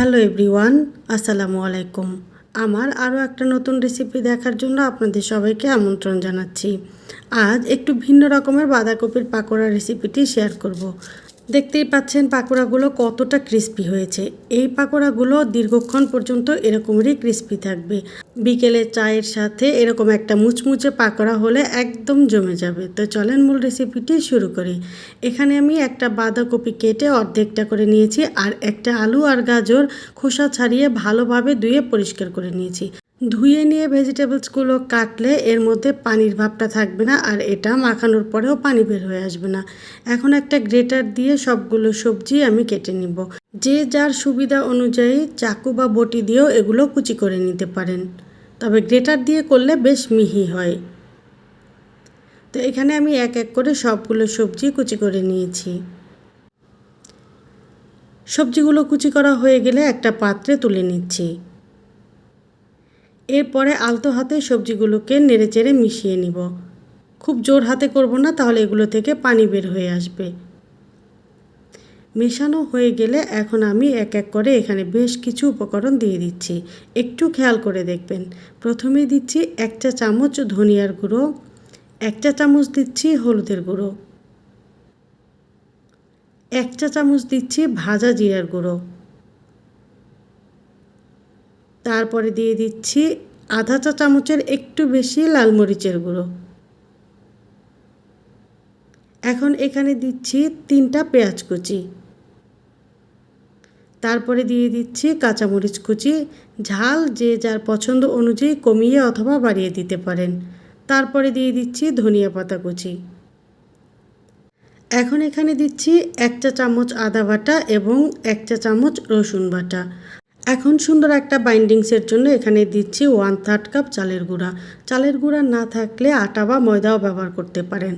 Hello everyone, আসসালামু আলাইকুম আমার আরও একটা নতুন রেসিপি দেখার জন্য আপনাদের সবাইকে আমন্ত্রণ জানাচ্ছি আজ একটু ভিন্ন রকমের বাঁধাকপির পাকোড়া রেসিপিটি শেয়ার করব। দেখতেই পাচ্ছেন পাকোড়াগুলো কতটা ক্রিস্পি হয়েছে। এই পাকোড়াগুলো দীর্ঘক্ষণ পর্যন্ত এরকমেরই ক্রিস্পি থাকবে। বিকেলে চায়ের সাথে এরকম একটা মুচমুচে পাকোড়া হলে একদম জমে যাবে। তো চলেন মূল রেসিপিটি শুরু করি। এখানে আমি একটা বাঁধাকপি কেটে অর্ধেকটা করে নিয়েছি আর একটা আলু আর গাজর খোসা ছাড়িয়ে ভালোভাবে ধুয়ে পরিষ্কার করে নিয়েছি। ধুয়ে নিয়ে ভেজিটেবলসগুলো কাটলে এর মধ্যে পানির ভাবটা থাকবে না আর এটা মাখানোর পরেও পানি বের হয়ে আসবে না। এখন একটা গ্রেটার দিয়ে সবগুলো সবজি আমি কেটে নিব। যে যার সুবিধা অনুযায়ী চাকু বা বটি দিয়েও এগুলো কুচি করে নিতে পারেন। তবে গ্রেটার দিয়ে করলে বেশ মিহি হয়। তো এখানে আমি এক এক করে সবগুলো সবজি কুচি করে নিয়েছি। সবজিগুলো কুচি করা হয়ে গেলে একটা পাত্রে তুলে নিচ্ছি। এরপরে আলতো হাতে সবজিগুলোকে নেড়ে চেড়ে মিশিয়ে নিব। খুব জোর হাতে করব না, তাহলে এগুলো থেকে পানি বের হয়ে আসবে। মেশানো হয়ে গেলে এখন আমি এক এক করে এখানে বেশ কিছু উপকরণ দিয়ে দিচ্ছি। একটু খেয়াল করে দেখবেন। প্রথমে দিচ্ছি এক চা চামচ ধনিয়ার গুঁড়ো, এক চা চামচ দিচ্ছি হলুদের গুঁড়ো, এক চা চামচ দিচ্ছি ভাজা জিরার গুঁড়ো তারপরে দিয়ে দিচ্ছি আধা চা চামচের একটু বেশি লাল মরিচের গুঁড়ো। এখন এখানে দিচ্ছি তিনটা পেঁয়াজ কুচি। তারপরে দিয়ে দিচ্ছি কাঁচামরিচ কুচি। ঝাল যে যার পছন্দ অনুযায়ী কমিয়ে অথবা বাড়িয়ে দিতে পারেন। তারপরে দিয়ে দিচ্ছি ধনিয়া পাতা কুচি। এখন এখানে দিচ্ছি এক চা চামচ আদা বাটা এবং এক চা চামচ রসুন বাটা। এখন সুন্দর একটা বাইন্ডিংসের জন্য এখানে দিচ্ছি ওয়ান থার্ড কাপ চালের গুঁড়া। চালের গুঁড়া না থাকলে আটা বা ময়দাও ব্যবহার করতে পারেন।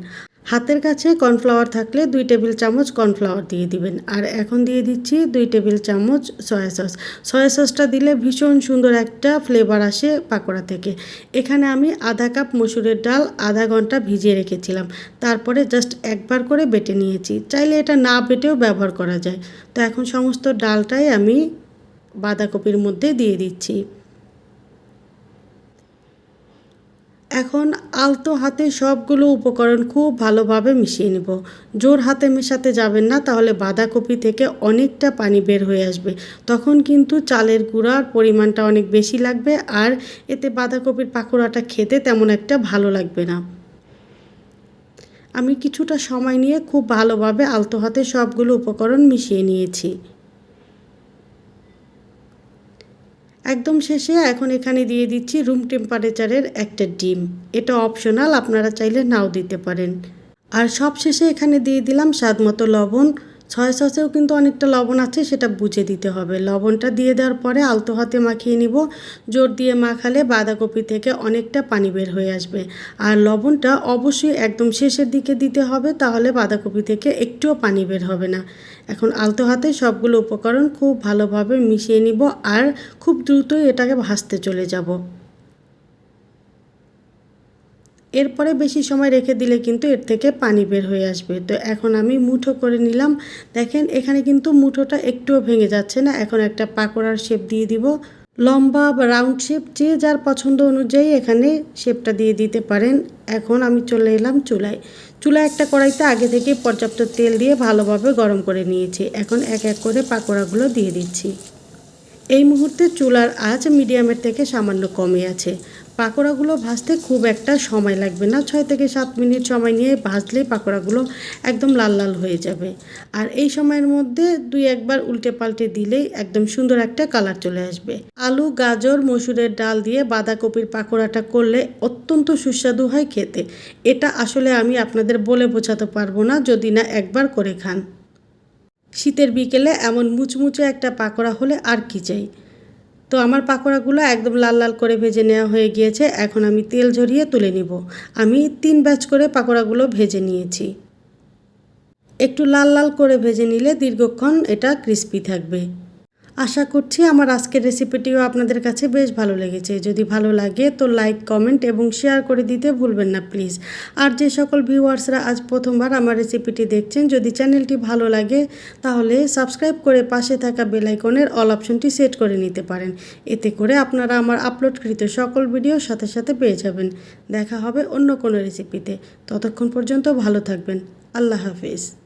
হাতের কাছে কর্নফ্লাওয়ার থাকলে দুই টেবিল চামচ কর্নফ্লাওয়ার দিয়ে দিবেন। আর এখন দিয়ে দিচ্ছি দুই টেবিল চামচ সয়া সস সয়া সসটা দিলে ভীষণ সুন্দর একটা ফ্লেভার আসে পাকোড়া থেকে। এখানে আমি আধা কাপ মসুরের ডাল আধা ঘণ্টা ভিজিয়ে রেখেছিলাম। তারপরে জাস্ট একবার করে বেটে নিয়েছি। চাইলে এটা না বেটেও ব্যবহার করা যায়। তো এখন সমস্ত ডালটাই আমি বাঁধাকপির মধ্যে দিয়ে দিচ্ছি। এখন আলতো হাতে সবগুলো উপকরণ খুব ভালোভাবে মিশিয়ে নেব। জোর হাতে মেশাতে যাবেন না, তাহলে বাঁধাকপি থেকে অনেকটা পানি বের হয়ে আসবে। তখন কিন্তু চালের গুঁড়ার পরিমাণটা অনেক বেশি লাগবে আর এতে বাঁধাকপির পাকোড়াটা খেতে তেমন একটা ভালো লাগবে না। আমি কিছুটা সময় নিয়ে খুব ভালোভাবে আলতো হাতে সবগুলো উপকরণ মিশিয়ে নিয়েছি। একদম শেষে এখন এখানে দিয়ে দিচ্ছি রুম টেম্পারেচারের একটা ডিম। এটা অপশনাল আপনারা চাইলে নাও দিতে পারেন। আর সব শেষে এখানে দিয়ে দিলাম স্বাদ মতো লবণ। ছয় সসেও কিন্তু অনেকটা লবণ আছে, সেটা বুঝে দিতে হবে। লবণটা দিয়ে দেওয়ার পরে আলতো হাতে মাখিয়ে নিব। জোর দিয়ে মাখালে বাঁধাকপি থেকে অনেকটা পানি বের হয়ে আসবে। আর লবণটা অবশ্যই একদম শেষের দিকে দিতে হবে, তাহলে বাঁধাকপি থেকে একটুও পানি বের হবে না। এখন আলতো হাতে সবগুলো উপকরণ খুব ভালোভাবে মিশিয়ে নিব আর খুব দ্রুতই এটাকে ভাসতে চলে যাব। এরপরে বেশি সময় রেখে দিলে কিন্তু এর থেকে পানি বের হয়ে আসবে। তো এখন আমি মুঠো করে নিলাম। দেখেন, এখানে কিন্তু মুঠোটা একটুও ভেঙে যাচ্ছে না। এখন একটা পাকোড়ার শেপ দিয়ে দিব। লম্বা বা রাউন্ড শেপ যে যার পছন্দ অনুযায়ী এখানে শেপটা দিয়ে দিতে পারেন। এখন আমি চলে এলাম চুলায়। চুলায় একটা কড়াইতে আগে থেকে পর্যাপ্ত তেল দিয়ে ভালোভাবে গরম করে নিয়েছি। এখন এক এক করে পাকোড়াগুলো দিয়ে দিচ্ছি। এই মুহূর্তে চুলার আঁচ মিডিয়ামের থেকে সামান্য কমে আছে। পাকোড়াগুলো ভাজতে খুব একটা সময় লাগবে না, ছয় থেকে সাত মিনিট সময় নিয়ে ভাজলেই পাকোড়াগুলো একদম লাল লাল হয়ে যাবে। আর এই সময়ের মধ্যে দুই একবার উল্টে পাল্টে দিলেই একদম সুন্দর একটা কালার চলে আসবে। আলু, গাজর, মসুরের ডাল দিয়ে বাঁধাকপির পাকোড়াটা করলে অত্যন্ত সুস্বাদু হয় খেতে। এটা আসলে আমি আপনাদের বলে বোঝাতে পারব না, যদি না একবার করে খান। শীতের বিকেলে এমন মুচমুচে একটা পাকোড়া হলে আর কি চাই? তো আমার পাকোড়াগুলো একদম লাল লাল করে ভেজে নেওয়া হয়ে গিয়েছে, এখন আমি তেল ঝরিয়ে তুলে নিব। আমি তিন ব্যাচ করে পাকোড়াগুলো ভেজে নিয়েছি। একটু লাল লাল করে ভেজে নিলে দীর্ঘক্ষণ এটা ক্রিস্পি থাকবে। আশা করছি আমার আজকের রেসিপিটিও আপনাদের কাছে বেশ ভালো লেগেছে। যদি ভালো লাগে তো লাইক, কমেন্ট এবং শেয়ার করে দিতে ভুলবেন না প্লিজ। আর যে সকল ভিউয়ার্সরা আজ প্রথমবার আমার রেসিপিটি দেখছেন, যদি চ্যানেলটি ভালো লাগে তাহলে সাবস্ক্রাইব করে পাশে থাকা বেল আইকনের অল অপশনটি সেট করে নিতে পারেন। এতে করে আপনারা আমার আপলোডকৃত সকল ভিডিও সাথে সাথে পেয়ে যাবেন। দেখা হবে অন্য কোনো রেসিপিতে। ততক্ষণ পর্যন্ত ভালো থাকবেন। আল্লাহ হাফিজ।